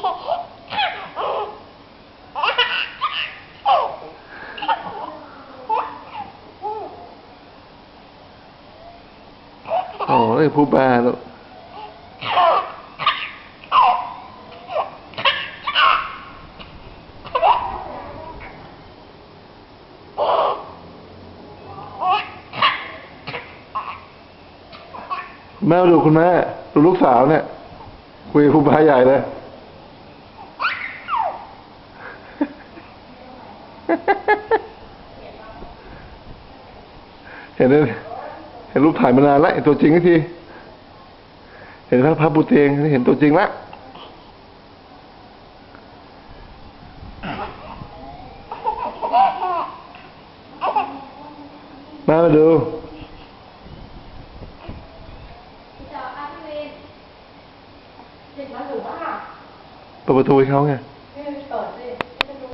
โอ้ยผู้บ้าแล้วแม่ดูคุณแม่ดูลูกสาวเนี่ย คุยกับคุาใหญ่เลย เห็นเลยเห็นรูปถ่ายมานานแล้วเห็นตัวจริงทีเห็นพระพระบุตรเองเห็นตัวจริงแล้วมามาดูเปิดประตูให้เขาไง